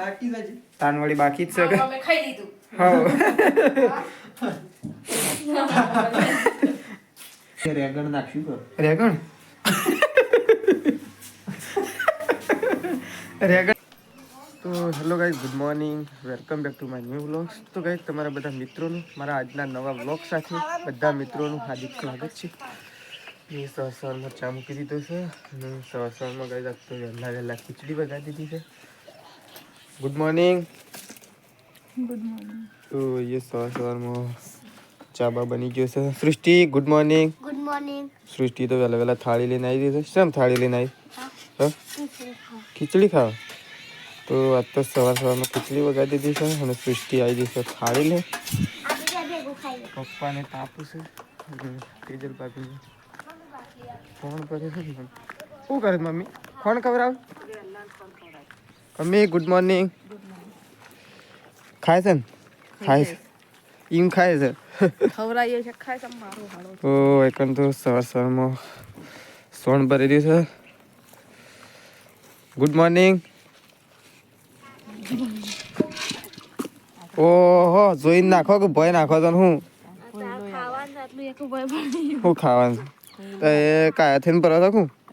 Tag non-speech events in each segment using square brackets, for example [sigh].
બાકી જ. તાનવાળી બાકી જ છે અમે ખાઈ લીધું. હા. રેગણ નાખ્યું કર. રેગણ? રેગણ. તો hello guys good morning. Welcome back to my new vlogs. તો ગાઈઝ તમારા બધા મિત્રોનું મારા આજના નવા વ્લોગ સાથે બધા મિત્રોનું હાર્દિક સ્વાગત છે. મેં સવાર સવારમાં ચા મૂકી દીધો છે અને સવાર સવારમાં ગાઈઝ આજ તો વહેલા વહેલા ખીચડી બગાડી દીધી છે. ગુડ મોર્નિંગ ગુડ મોર્નિંગ તો એ સવાર સવારમાં ચા બા બની ગયો છે સૃષ્ટિ ગુડ મોર્નિંગ ગુડ મોર્નિંગ સૃષ્ટિ તો વહેલા વહેલા થાળી લઈને આવી દીધી છે શેમ થાળી લઈને આવી હા ખીચડી ખાવ તો આજ તો સવાર સવારમાં ખીચડી વગાડી દીધી છે અને સૃષ્ટિ આવી જશે થાળી લે આપણે ભેગું ખાઈ લે પપ્પાને તાપું છે અને તેજલ પાપી ફોન કરે છે ને. શું કરે છે મમ્મી ફોન ખબર મમ્મી ગુડ મોર્નિંગ ખાય છે ને? ખાય છે. એમ ખાય છે? ખવડાવીએ છે ખાય છે મારું હાડો ઓ એકન તો સવાર સવારમાં સોણ ભરી દીધું છે. ગુડ મોર્નિંગ ઓહો જોઈને નાખો કે ભય નાખો તો હું ખાવાનું આટલું એક ભય પડી શું ખાવાનું તો એ કાયા થઈને પર હું? હેલો,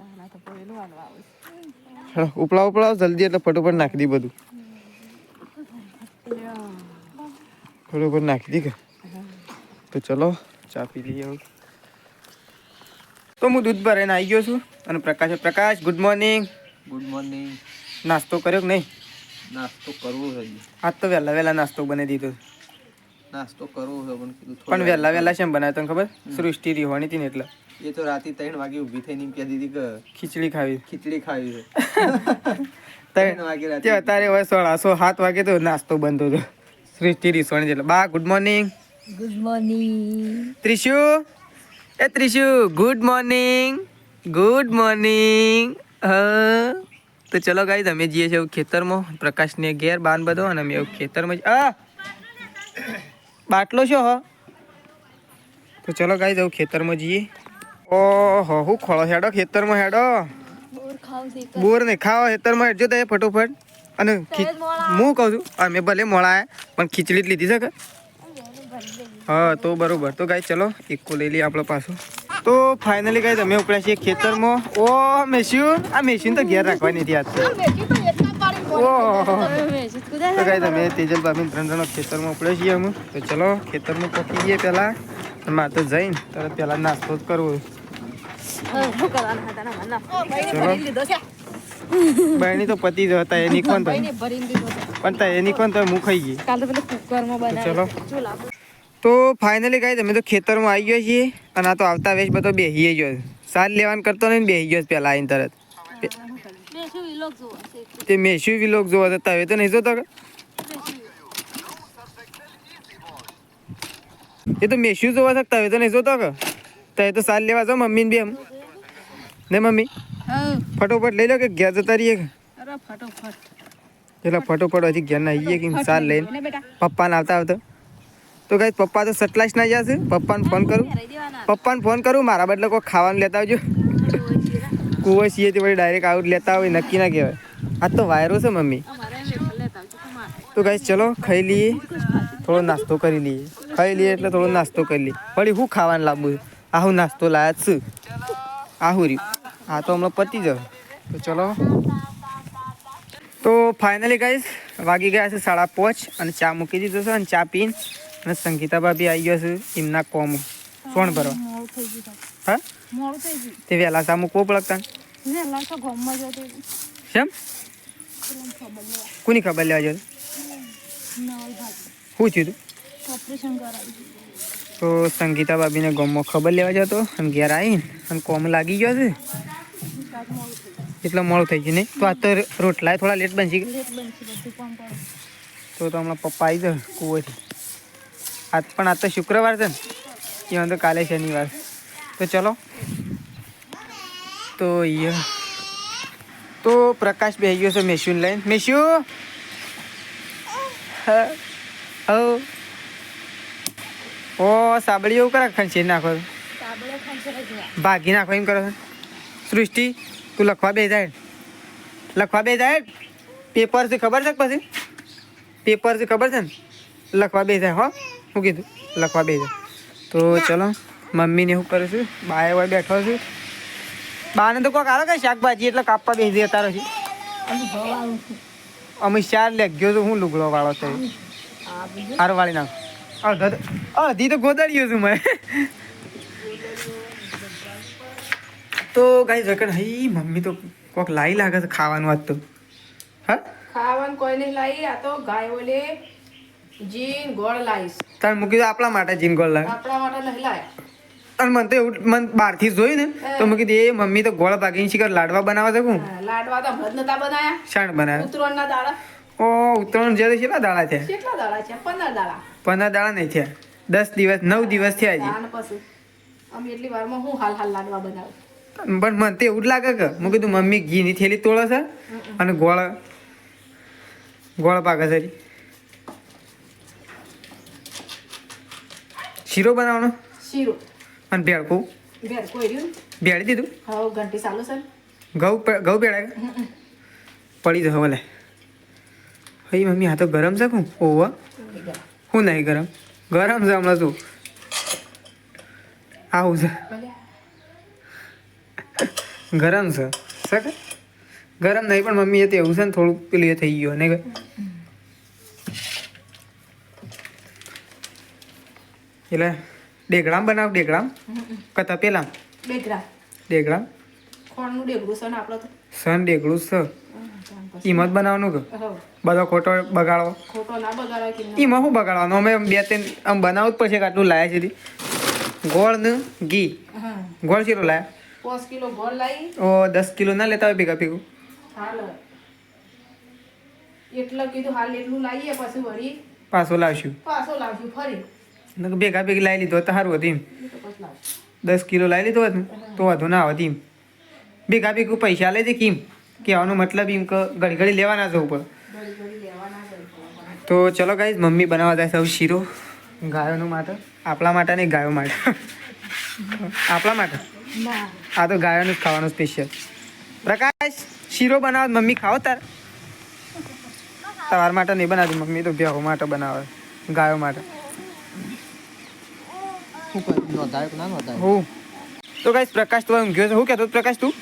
ઉપલાવ ઉપલાવ જલ્દી એટલે ફટોફટ નાખી દી બધું. ફટોફટ નાખી દી કે. તો ચલો ચા પી લઈએ તો હું દૂધ ભરાઈને આવી ગયો છું અને Prakash Prakash good morning good morning નાસ્તો કર્યો કે નહીં? નાસ્તો કરવો છે આજ તો વહેલા વહેલા નાસ્તો બની દીધો. નાસ્તો કરવો છે પણ કીધું પણ વહેલા વહેલા છે બનાવ્યો તને ખબર? સૃષ્ટિ રીહોણી હતી ને એટલે. એ તો રાતે ત્રણ વાગે ઊભી થઈને એમ કહેતી હતી કે ખીચડી ખાવી. ખીચડી ખાવી છે. [laughs] ત્રણ વાગે રાતે તે અત્યારે હવે સોળાસો સાત વાગે તો નાસ્તો બંધ હતો. સૃષ્ટિ રીસોણી એટલે. બા good morning good morning Trishu? એ Trishu good morning good morning હા. તો ચલો ગાઈ અમે જઈએ છીએ ખેતરમાં. પ્રકાશને ઘેર બાંધ બધો અને અમે એવું ખેતરમાં જ- આ બાટલો છો હો? તો ચલો ગાઈ જવું ખેતરમાં જઈએ. ઓહો હું ખોળો હેડો ખેતરમાં હેડો. બોર ને ખાવ ખેતરમાં હેડજો તો ફટોફટ. અને હું કહું છું અમે ભલે મોળા પણ ખીચડી જ લીધી છે કે? હા તો બરોબર. તો ગાઈ ચલો એકો લઈ લઈએ આપણો પાછો. તો ફાઇનલી ગાઈ અમે ઉપડ્યા છીએ ખેતરમાં. ઓ મેસ્યુ આ મેસ્યું તો ઘેર રાખવાની હતી આજ તો કાંઈ તમે તેજલ ખેતરમાં ઉપડે છીએ અમે તો ચલો ખેતરમાં પકી જઈએ પહેલાં અને મારે જઈને તરત પહેલાં નાસ્તો જ કરવો બહેની તો પતિ જ હતા એની કોણ પણ એની કોણ તો હું ખાઈ ગઈ ચલો તો ફાઇનલી ગાઈ તમે તો ખેતરમાં આવી ગયો છીએ અને આ તો આવતા વેશ બધો બેસી ગયો સાર લેવાનું કરતો નહીં બેસી ગયો પહેલા આવીને તરત. તે મેશું વિલોક જોવા જતા હવે તો નહીં જોતો કે? એ તો મેશું જોવા શકતા હવે તો નહીં જોતો કે? તો તો સાલ લેવા જાઓ મમ્મી બી એમ. ને મમ્મી? ફટોફટ લઈ લો કે ઘેર જતા રહીએ ફટોફટ. એટલે ફટોફટ હજી ઘેર ના આવીએ કે સાલ લઈને? પપ્પાને આવતા આવતા. તો કઈ પપ્પા તો સટલાઈસ ના જશે પપ્પાને ફોન કરું. પપ્પાને ફોન કરું મારા બદલે કોઈ ખાવાનું લેતા આવજો. કુવો છીએ તે વળી ડાયરેક્ટ આઉટ લેતા હોય, નક્કી ના કહેવાય. આ તો વાયરો છે, મમ્મી. તો ગાઈસ ચલો, ખાઈ લઈએ. થોડો નાસ્તો કરી લઈએ. ખાઈ લઈએ એટલે થોડો નાસ્તો કરી લઈએ. વળી હું ખાવાનું લાવું આ હું નાસ્તો લાયા છું. આ હું રહ્યું? આ તો હમણાં પતી જ તો ચલો. તો ફાઇનલી ગાઈસ વાગી ગયા છે સાડા પાંચ અને ચા મૂકી દીધો છે અને ચા પીને અને સંગીતા ભાભી આવી ગયા છે એમના કોમ. સોણ ભરવા. હા? મોડું થઈ ગયું. તે વહેલા ચા મૂકવો પડતા વહેલા તો ગામમાં જતો શેમ? કોની ખબર લેવા જતો શું થયું તું? ઓપરેશન કરાવ્યું. તો સંગીતા ભાભીને ગમમાં ખબર લેવા જતો અને ઘેર આવીને અને કોમ લાગી ગયો છે. એટલે મોડું થઈ ગયું નહીં તો આ તો રોટલા થોડા લેટ બનશે તો તો હમણાં પપ્પા આવી જાય કુવેથી આજ પણ આજ તો શુક્રવાર છે ને? એ તો કાલે શનિવાર તો ચલો. તો અહીંયા તો પ્રકાશ બે ગયો છે મેસ્યુન લઈને. મેસ્યુ હા ઓ સાબડી એવું કરે ખંચી નાખો? ભાગી નાખો એમ કરો સૃષ્ટિ તું લખવા બે જાય. લખવા બે જાય? પેપર છે ખબર છે પછી? પેપર છે ખબર છે ને? લખવા બે જાય હો. હું કીધું લખવા બે જાય. તો ચલો. મમ્મીને હું કરું છું. બાય વાય બેઠો છું. બાને તો કોઈક આવે કે શાકભાજી એટલે કાપવા બેસી જતા રહે અમે ચાર લેગ્યો તો હું લુગડો વાળો બીજું હાર વાળી નાખ. અડધો તો- અડધી તો ગોદાડ્યો છું મેં. તો ગાઈ જકડ હઈ મમ્મી તો કોક લાઈ લાગે છે ખાવાનું આજ તો. હા? ખાવાનું કોઈ નહીં લાવી આ તો ગાય ઓલે જીન ગોળ લાઈશ. તાર મૂકી દો આપણા માટે જીનગોળ લાગે આપણા માટે નહીં લાયા. અને મને તો એવું મને બહારથી જોયું ને તો મેં કીધું એ મમ્મી તો ગોળ ભાગીને શીખર લાડવા બનાવવા શકું લાડવા તો હમણાં નતા બનાયા. શાણ બનાવે ઉતરોણના દાડા. ઓ ઉત્તરાયણ જ્યારે કેટલા દાડા છે કેટલા દાડા છે પંદર દાડા. પંદર દાડા નહીં થયા. દસ દિવસ નવ દિવસ થયા હજી. દાન પછી. અમે એટલી વારમાં હું હાલ હાલ લાડવા બનાવું. પણ મને તો એવું જ લાગે કે મેં કીધું મમ્મી ઘીની થેલી તોડે છે અને ગોળ ગોળ પાકે છે. શીરો બનાવવાનો? શીરું. અને ભેળકું? ભેળી દીધું? હવે ઘંટી ચાલુ છે. ઘઉં ઘઉં ભેળાય? પડી જશે ભલે. હઈ મમ્મી આ તો ગરમ છે હું ઓવા હું. નહીં ગરમ? ગરમ છે હમણાં તું. આવું છે. ગરમ છે. શકે ગરમ નહીં પણ મમ્મી એ તો એવું છે ને થોડુંક પેલું એ થઈ ગયું ને એટલે ડેગડામ બનાવ ડેગડામ? કતા પેલા? આપણો તો. સન ડેગડું સ ઈમત બનાવવાનું કે? બધો ખોટો બગાડો ખોટો ના બગાડો કે ના. એમાં શું બગાડવાનું? અમે બે ત્રણ આમ બનાવવું જ પડશે કે આટલું લાયા છે ગોળ ને ઘી. ગોળ શીરો લાયા? પાંચ કિલો ગોળ લાવી ઓ દસ કિલો ના લેતા હોય ભેગા ભેગું. હાલ. એટલું કીધું હાલ એટલું લાવીએ પછી વળી પાછો લાવશું. પાછો લાવશું ફરી. ભેગા ભેગી લાવી લીધો તો સારું હતી દસ કિલો લાવી લીધો હોત તો વાંધો ના આવતી એમ. ભેગા ભેગું પૈસા લે છે કેમ? કહેવાનો મતલબ એમ કે ઘડી ઘડી લેવાના છે ઉપર. તો ચલો ગાઈઝ મમ્મી બનાવવા જાય સૌ શીરો. ગાયોનું માટે આપણા માટે નહીં, ગાયો માટે. આપણા માટે? આ તો ગાયોનું જ ખાવાનું સ્પેશિયલ પ્રકાશ, શીરો બનાવ મમ્મી ખાઓ તાર. તમારા માટે નહીં બનાવતી, મમ્મી તો ભેહો માટે બનાવે. ગાયો માટે. શું કર્યું નોંધાય કે ના નોંધાય હું તો ગાઈસ પ્રકાશ તો ઊંઘ્યો છે. હું કહેતો પ્રકાશ તું?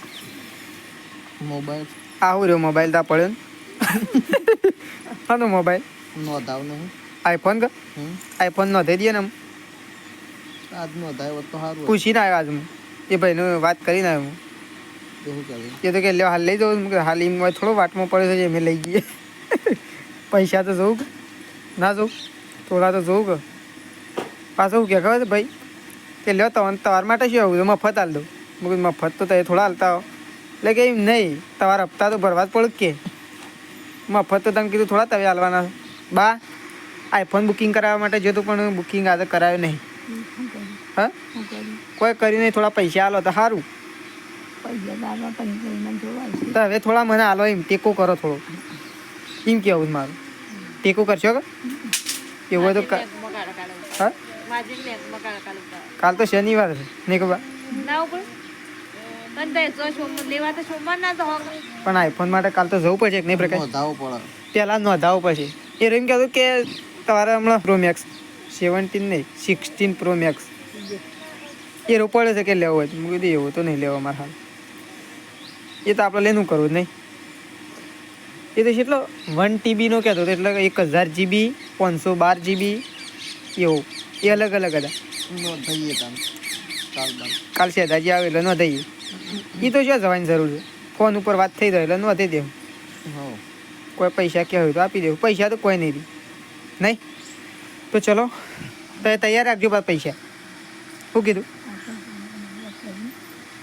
મોબાઈલ. આવું રહ્યો મોબાઈલ તા પડ્યો હાનો મોબાઈલ. નોંધાવ નહીં. આઈફોન કે? આઈફોન નોંધાઈ દઈએ ને આજ નોંધાય હોત તો સારું પૂછીને આવ્યો આજ હું. એ ભાઈને વાત કરીને આવ્યો હું. એ તો કે લે હાલ લઈ જાઉં. હાલ એમ થોડો વાટમાં પડ્યો છે અમે લઈ જઈએ પૈસા તો જોઉં કે. ના જોઉં. થોડા તો જોઉં કે. પાછું શું કે ખબર છે ભાઈ? કે લ્યો તો તમારા માટે શું આવું મફત હાલ દઉં. મેં કીધું મફત તો તમે થોડા હાલતા હો. એટલે કે એમ નહીં તમારા હપ્તા તો ભરવા જ પડે કે. મફત તો તમે કીધું થોડા તમે હાલવાના બા આઈફોન બુકિંગ કરાવવા માટે જોતું પણ બુકિંગ આજે કરાવ્યું નહીં. હા? કોઈ કરી નહીં થોડા પૈસા હાલો તો સારું. તો હવે થોડા મને હાલો એમ ટેકો કરો થોડો. એમ કેવું છે મારું? ટેકો કરશો કે? એવું હોય તો હા? કાલ તો શનિવાર છે. નહીં ખબર? પણ આઈફોન માટે કાલ તો જવું પડશે કે નહીં પ્રકાશ? નોંધાવવું પડે. પહેલાં નોંધાવવું પડશે. એ એમ કહેતું કે તમારે હમણાં પ્રો મેક્સ સેવન્ટીન નહીં સિક્સટીન પ્રો મેક્સ એ રોપાડે છે કે લેવો હોય? તો મેં કીધું એવું તો નહીં લેવો મારે હાલ. એ તો આપણે લેનું કરવું જ નહીં. એ તો કેટલો? વન ટીબીનો કહેતો હતો એટલે એક હજાર જીબી પાંચસો બાર જીબી એવું. એ અલગ અલગ હતા. કાલ છે દાજી આવે એટલે થઈએ એ તો શું જવાની જરૂર છે. ફોન ઉપર વાત થઈ જાય એટલે થઈ દેવું. હો કોઈ પૈસા કે હોય તો આપી દેવું. પૈસા તો કોઈ નહીં નહીં? તો ચલો. તો તૈયાર રાખજો પાસે પૈસા. શું કીધું?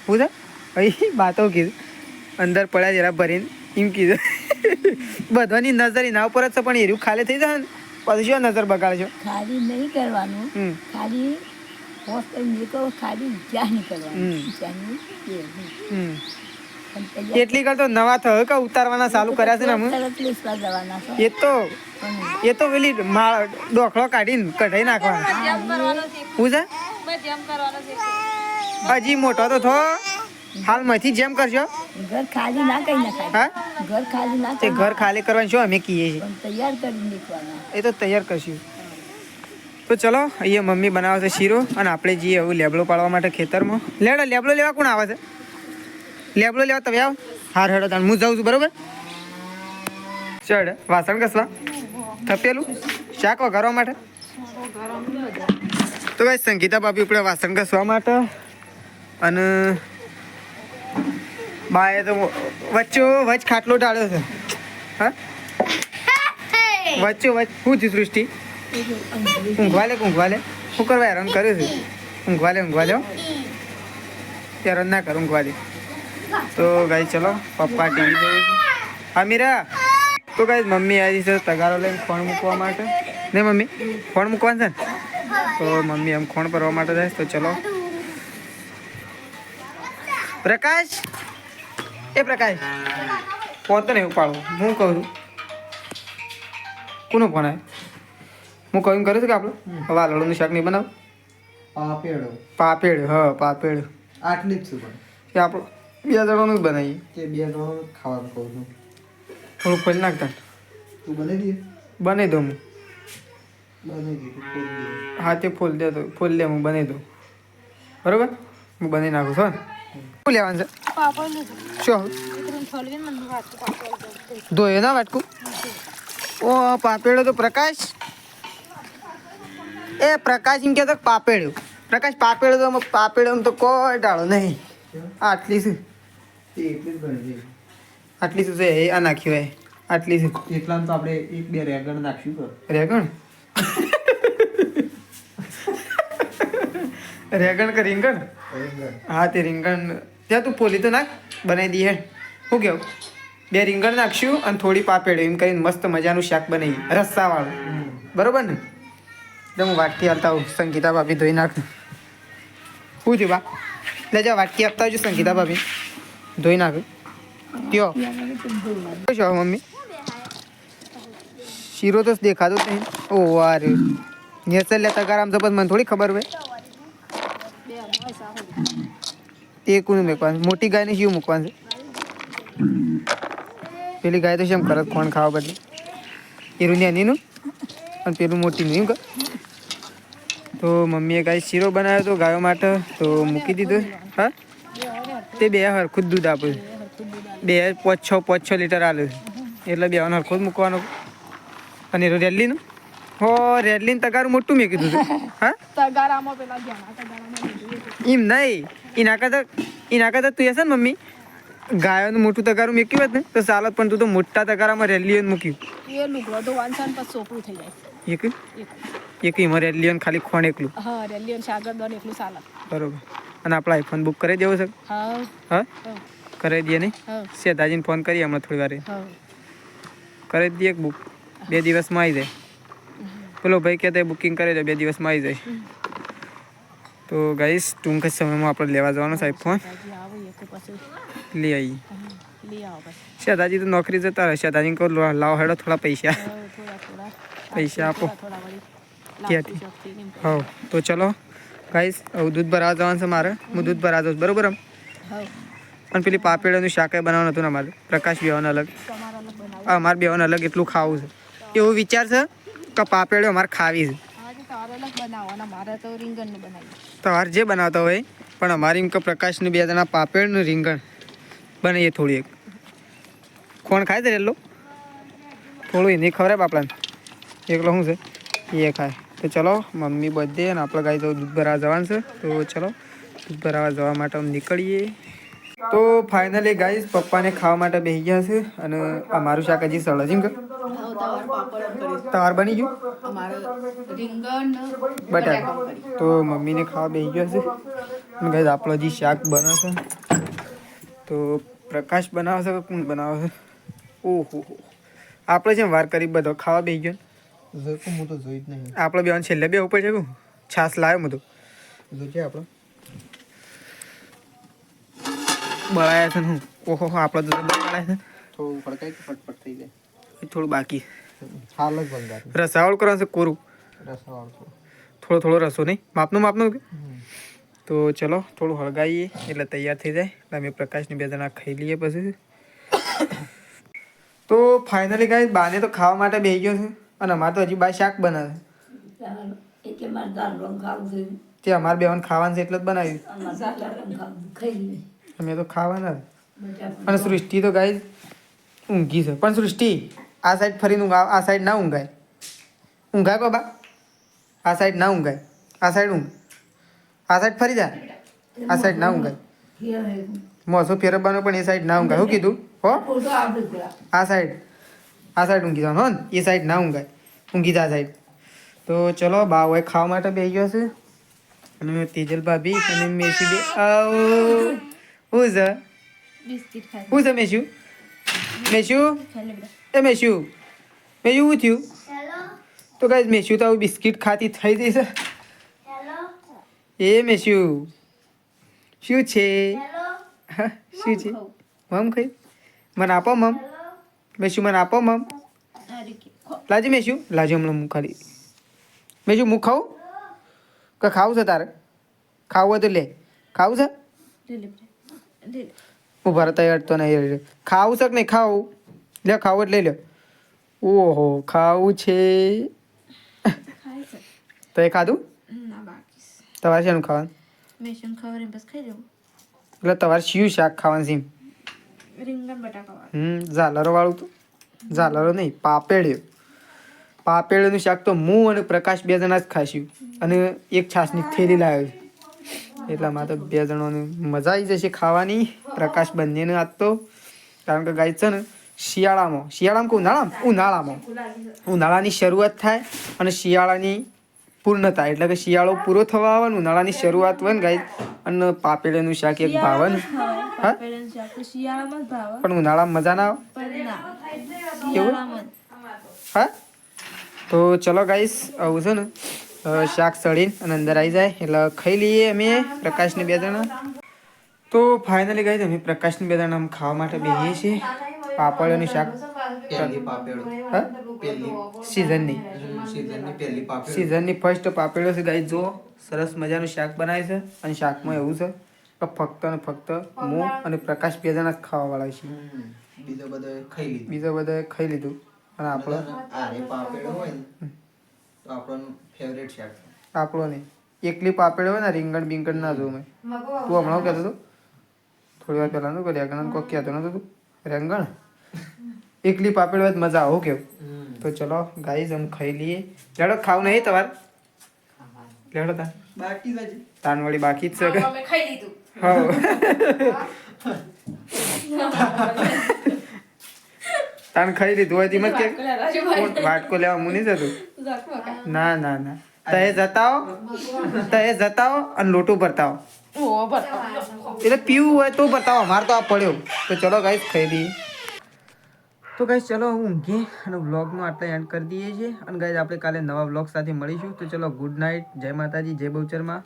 હું છે અહીં બાતો કીધું. અંદર પડ્યા જરા ભરીને એમ કીધું. બધાની નજર એના ઉપર જ છે પણ એર્યું ખાલી થઈ જાય ને. પછી શું નજર બગાડશો? ખાલી નહીં કરવાનું. હમ. ખાલી નીકળો ખાલી જ્યાં નીકળવાનું. તૈયાર એટલી કરતો નવા થયો કે ઉતારવાના ચાલુ કર્યા છે ને અમે? એ તો એ તો પેલી માળ ડોખલો કાઢીને કઢાઈ નાખવાનો. હું છે? હજી મોટો તો થો હાલમાંથી જેમ કરશો ઘર ખાલી ના કઈ નાખાય. હા? ઘર ખાલી ના તે ઘર ખાલી કરવાનું શું અમે કહીએ છીએ? તૈયાર કરી નીકળવાના એ તો તૈયાર કરશું. તો ચલો અહીંયા મમ્મી બનાવે છે શીરો અને આપણે જઈએ હવે લેબડો પાડવા માટે ખેતરમાં. લેડો લેબડો લેવા કોણ આવે છે? લેબડો લેવા તમે આવો. હાર હેડો તાણ હું જાઉં છું બરોબર? ચડ વાસણ કસવા થપેલું. શાક વઘારવા માટે? તો ભાઈ સંગીતા બાપી ઉપડે વાસણ ઘસવા માટે. અને બાએ તો વચ્ચો વચ ખાટલો ટાળ્યો છે. હા? [laughs] વચ્ચો વચ શું છે સૃષ્ટિ? ઊંઘવા લે ઊંઘવા લે. શું કરવા હેરાન કર્યું છે? ઊંઘવા લે ઊંઘવા લે. હેરાન ના કર, ઊંઘવા દે. તો ગાઈ ચલો, પપ્પા ટીવી જોયું હા મીરા તો ગાઈ મમ્મી આવી છે તગારો લઈને ફોન મૂકવા માટે. ને મમ્મી, ફોન મૂકવાનું છે ને? તો મમ્મી એમ ફોન ભરવા માટે જાય તો ચલો. પ્રકાશ? એ પ્રકાશ, પોતે નહીં ઉપાડો. હું કહું છું. કોનો ફોન આવે હું કહ્યું કર્યું છું કે આપણે? વાલોળનું શાક નહીં બનાવ? પાપેડો. પાપેડ હ પાપેડ. આટલી જ છું પણ. કે આપણે બે જણાનું જ બનાવીએ. કે બે જણાનું ખાવાનું કહું છું. થોડું ખોલી નાખતા. તું બનાવી દે. બનાવી દઉં હું. હા તે ફૂલ દે તો ફૂલ લે હું બનાવી દઉં. બરોબર? હું બનાવી નાખું છું ને શું લેવાનું છે? શું ધોયો ના વાટકું? ઓ પાપેડો તો પ્રકાશ. એ પ્રકાશ એમ કહેતો તો પાપેડું પ્રકાશ પાપેડો તો આમાં પાપેડો તો કોઈ ટાળો નહીં. આટલી શું? જ આટલી શું છે? એ આ નાખ્યું હોય. આટલી શું? એટલા તો આપણે એક બે રેગણ નાખ્યું કર રેગણ? રેગણ કે રીંગણ? હા તે રીંગણ. ત્યાં તું પોલી તો નાખ. બનાવી દઈએ. શું કેવું? બે રીંગણ નાખશું અને થોડી પાપેડ એમ કરીને મસ્ત મજાનું શાક બનાવી રસ્સાવાળું બરોબર ને? હું વાટકી હાલતા આવું સંગીતા ભાભી ધોઈ નાખ. શું થયું બા લે જાઓ, વાટકી આપતા આવજો સંગીતા ભાભી. ધોઈ નાખ. કયો શું છે મમ્મી. શીરો તો દેખાતો જ નહીં. ઓ વાર નેચર લેતા તો પણ મને થોડી ખબર હોય. તે કોનું મૂકવાનું? મોટી ગાયને શું મૂકવાનું છે? પેલી ગાય તો શેમ કરત કોણ ખાવા બદલે. એનું નાનીનું અને પેલું મોટીનું, એમ કર તો મમ્મીએ ગાય શીરો બનાવ્યો તો ગાયો માટે તો મૂકી દીધો. હા? તે બે હરખું જ દૂધ આપ્યું બે પાંચ છ પાંચ છ લીટર આલે. એટલે બે હરખું જ મૂકવાનું. અને રેલીનું રેડલીનું? હો રેડલીન તગારું મોટું મેં કીધું હા? એમ નહીં. એના કરતાં એના કરતાં તું હશે ને મમ્મી? ગાયોનું મોટું તગારું મૂક્યું હોત ને તો ચાલત પણ તું તો મોટા તગારામાં રેલીઓ મૂક્યું. એ લુગડો તો વાંચન પછી સોપડું થઈ જાય. એક એક એમાં રેલીઓ ખાલી ખોણ એકલું. હા રેલિયન સાગર દોન એકલું ચાલે. બરોબર. અને આપણે આઈફોન બુક કરી દેવો છે? હા. હા? કરી દઈએ નહીં સેતાજીને ફોન કરીએ હમણાં થોડી વારે. કરી દઈએ બુક બે દિવસમાં આવી જાય. પેલો ભાઈ કહેતા બુકિંગ કરી દે બે દિવસમાં આવી જાય. તો ગાઈસ ટૂંક જ સમયમાં આપણે લેવા જવાનો છે આઈફોન લઈ આવો શેતાજી તો નોકરી જતા રહે. શેતાજી કહો લાવો હેડો થોડા પૈસા. પૈસા આપો. ક્યાંથી? હા તો ચલો ગાઈસ હવે દૂધ ભરાવા જવાનું છે મારે હું દૂધ ભરા જાઉં બરોબર આમ અને પેલી પાપેડાનું શાક બનાવવાનું હતું ને અમારે પ્રકાશ બેવાનું અલગ હા અમારે બેવાનું અલગ એટલું ખાવું છે એવો વિચાર છે કે પાપેડો અમારે ખાવી છે તમારે જે બનાવતા હોય પણ અમારી એમ કે પ્રકાશનું બે જણા પાપેડનું રીંગણ બનાવીએ થોડી એક કોણ ખાય છે એટલું થોડું એને ખબર બાપડાને એકલો શું છે એ ખાય તો ચલો, મમ્મી બધે અને આપણે ગાય તો દૂધ ભરાવા જવાનું છે. તો ચલો, દૂધ ભરાવા જવા માટે અમે નીકળીએ. તો ફાઇનલી ગાઈસ પપ્પાને ખાવા માટે બેસી ગયા છે અને અમારું શાક હજી સળ છે એમ કે તમારે બની ગયું? બટાકા. તો મમ્મીને ખાવા બેસી ગયા છે. ગાઈસ આપણો હજી શાક બનાવશે તો પ્રકાશ બનાવશે કે કોણ બનાવશે ઓહો આપણે જેમ વાર કરી બધો ખાવા બેસી ગયો જોયું હું તો જોઈ જ નહીં. આપણે બે છેલ્લે બે ઉપર છે કહું છાસ લાવ્યો બધું જોજે આપણે. બળાયા છે ને હું. ઓહો આપણે તો બળાયા છે. થોડું ફડકાય કે ફટફટ થઈ જાય? થોડું બાકી. હાલ જ બંગાર રસાવાળું કરવાનું છે કોરું? રસવાળું થોડો. થોડો રસો નહીં? માપનું માપનું કે? તો ચલો થોડું હળગાવીએ એટલે તૈયાર થઈ જાય. એટલે અમે પ્રકાશને બે જણા ખાઈ લઈએ પછી. [coughs] તો ફાઇનલી ગાય બાને તો ખાવા માટે બેસી ગયો છે. અને માતાજી બા શાક બનાવે. ત્યાં મારે બેવાને ખાવાનું છે એટલે જ બનાવ્યું. અમે તો ખાવાના. અને સૃષ્ટિ તો ગાય ઊંઘી છે. પણ સૃષ્ટિ આ સાઈડ ફરીને ઊંઘા આ સાઈડ ના ઊંઘાય. ઊંઘાય બાબા. આ સાઈડ ના ઊંઘાય. આ સાઈડ ઊંઘ. આ સાઈડ ફરી જાય આ સાઈડ ના ઊંઘાય. મોસો ફેરવવાનો પણ એ સાઈડ ના ઊંઘાય. શું કીધું? હો? આ સાઈડ આ સાઈડ ઊંઘી જવાનું હો ને? એ સાઈડ ના ઊંઘાય. ઊંઘી જા સાઈડ તો ચલો બા હોય ખાવા માટે બે ગયો છે. અને તેજલ ભાભી અને મેસી બે આવો. હું છે? હું છે મેસ્યુ મેસ્યુ એ મેસ્યુ મેં શું થયું? તો કઈ મેસ્યુ તો આવું બિસ્કિટ ખાતી થઈ જઈ છે. એ મેસ્યુ શું છે? હા, શું છે? મમ ખાઈ? મને આપો મમ. મેસ્યુ મને આપો મમ. લાજી મેસુ લાજી હમણાં હું ખાલી. મુખ હું ખાઉં? કે ખાવું છે તારે? ખાવું હોય તો લે. ખાવું છે? હું ભરત તો નહીં ખાવું છે કે નહીં? ખાવું લે ખાવું એટલે લે ઓહો ખાવું છે. તો એ ખાધું. તમારે શેનું ખાવાનું? એટલે તમારે શિયું શાક ખાવાનું છે? રીંગણ બટાકા હમ, ઝાલરો વાળું તો? ઝાલરો નહીં પાપેડિયો પાપેળનું શાક તો હું અને પ્રકાશ બે જણા જ ખાશ્યું અને એક છાશની થેલી લાવ્યો. એટલા એટલામાં તો બે જણાની મજા આવી જશે ખાવાની. પ્રકાશ બંનેને આજ તો. કારણ કે ગાય છે ને, શિયાળામાં શિયાળામાં કે ઉનાળામાં? ઉનાળામાં. ઉનાળાની શરૂઆત થાય અને શિયાળાની પૂર્ણ થાય એટલે કે શિયાળો પૂરો થવા આવે ને ઉનાળાની શરૂઆત હોય ને ગાય અને પાપેડેનું શાક એક ભાવન. હા? પેરેન્ટ્સ શાક તો શિયાળામાં જ ભાવે. પણ ઉનાળામાં મજા ના આવે? જ. હા? તો ચલો ગાઈસ આવું છે ને. શાક સળીને અને અંદર આવી જાય. એટલે ખાઈ લઈએ અમે પ્રકાશને બે જણા. તો ફાઇનલી ગાઈસ અમે પ્રકાશને બે જણા આમ ખાવા માટે બેસીએ છીએ. પાપડનું શાક. પહેલી હા? સિઝનની સીઝનની પહેલી પાપેડો. સિઝનની ફર્સ્ટ પાપેડો છે ગાઈ જો સરસ મજાનું શાક બનાવે છે અને શાકમાં એવું છે કે ફક્ત અને ફક્ત હું અને પ્રકાશ બે જણા ખાવાવાળા છે. બીજો બધો ખાઈ લીધું. બીજો બધો ખાઈ લીધું. અને આપણો? આરે પાપેડો હોય ને તો આપણો ફેવરેટ શાક આપણો નહીં. એકલી પાપડ હોય ને રીંગણ બીંગણ ના જોઉં મેં તું હમણાં કહેતો હતો થોડી વાર પહેલાં કોઈ રેંગણ કોક કહેતો નતો તું? રેંગણ? [laughs] એકલી પાપડ હોય તો મજા આવો કેવું. તો ચલો ગાઈઝ અમે ખાઈ લઈએ. લેડો ખાવ નહીં તમારે? લેડો તાન. બાકી જ. તાન વળી બાકી જ છે. કે અમે ખાઈ લીધું. હા. તાન ખાઈ લીધું હોય તેમ કે વાટકો લેવા મુની જતું ના ના ના. તહે જતાઓ તહે જતાઓ અને લોટો ભરતાઓ. બતાવો એટલે પીવું હોય તો બતાવો અમારે તો આ પડ્યો. તો ચલો ગાઈસ ખાઈ લઈએ. તો ગાઈસ ચલો હું ઊંઘીએ અને વ્લોગનું આટલા એન્ડ કરી દઈએ છીએ. અને ગાઈસ આપણે કાલે નવા વ્લોગ સાથે મળીશું. તો ચલો ગુડ નાઇટ જય માતાજી, જય બહુચરમાં.